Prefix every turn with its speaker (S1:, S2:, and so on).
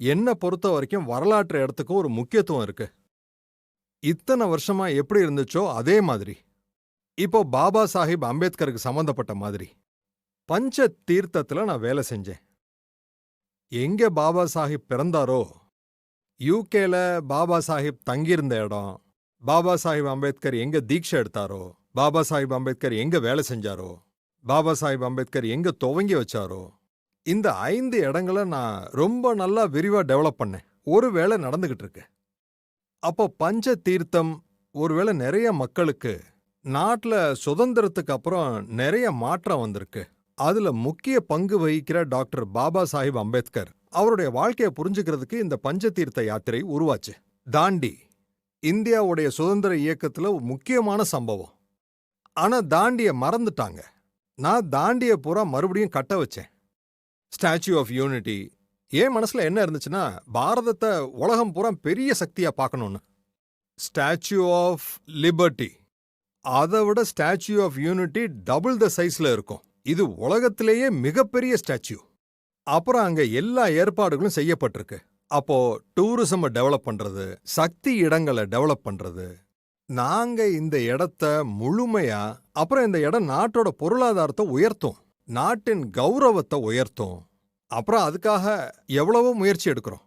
S1: என்ன பொறுத்த வரைக்கும் வரலாற்று இடத்துக்கு ஒரு முக்கியத்துவம் இருக்கு. இத்தனை வருஷமா எப்படி இருந்துச்சோ அதே மாதிரி. இப்போ பாபா சாஹிப் அம்பேத்கருக்கு சம்பந்தப்பட்ட மாதிரி. பஞ்ச தீர்த்தத்துல நான் வேலை செஞ்சேன். எங்க பாபா சாஹிப் பிறந்தாரோ யூகேல பாபா சாஹிப் தங்கியிருந்த இடம் பாபா சாஹிப் அம்பேத்கர் எங்க தீட்சை எடுத்தாரோ பாபா சாஹிப் அம்பேத்கர் எங்க வேலை செஞ்சாரோ பாபா சாஹிப் அம்பேத்கர் எங்க துவங்கி வச்சாரோ இந்த ஐந்து இடங்களை நான் ரொம்ப நல்லா விரிவா டெவலப் பண்ணேன். ஒரு வேளை நடந்துகிட்டு இருக்கு. அப்போ பஞ்ச தீர்த்தம் ஒருவேளை நிறைய மக்களுக்கு நாட்டுல சுதந்திரத்துக்கு அப்புறம் நிறைய மாற்றம் வந்திருக்கு. அதுல முக்கிய பங்கு வகிக்கிற டாக்டர் பாபா சாஹிப் அம்பேத்கர் அவருடைய வாழ்க்கையை புரிஞ்சுக்கிறதுக்கு இந்த பஞ்ச தீர்த்த யாத்திரை உருவாச்சு. தாண்டி இந்தியாவுடைய சுதந்திர இயக்கத்துல முக்கியமான சம்பவம். ஆனா தாண்டிய மறந்துட்டாங்க. நான் தாண்டிய பூரா மறுபடியும் கட்ட வச்சேன். ஸ்டாச்சு ஆஃப் யூனிட்டி என் மனசுல என்ன இருந்துச்சுன்னா பாரதத்தை உலகம் பூரா பெரிய சக்தியா பார்க்கணும்னு. ஸ்டாச்சு ஆஃப் லிபர்ட்டி அதை விட statue of unity double the சைஸ்ல இருக்கும். இது உலகத்திலேயே மிகப்பெரிய ஸ்டாச்சு அப்புறம் அங்க எல்லா ஏற்பாடுகளும் செய்யப்பட்டிருக்கு. அப்போ டூரிசம் டெவலப் பண்றது சக்தி இடங்களை டெவலப் பண்றது. நாங்க இந்த இடத்த முழுமையா அப்புறம் இந்த இடம் நாட்டோட பொருளாதாரத்தை உயர்த்தும். நாட்டின் கௌரவத்தை உயர்த்தும். அப்புறம் அதுக்காக எவ்வளவோ முயற்சி எடுக்கிறோம்.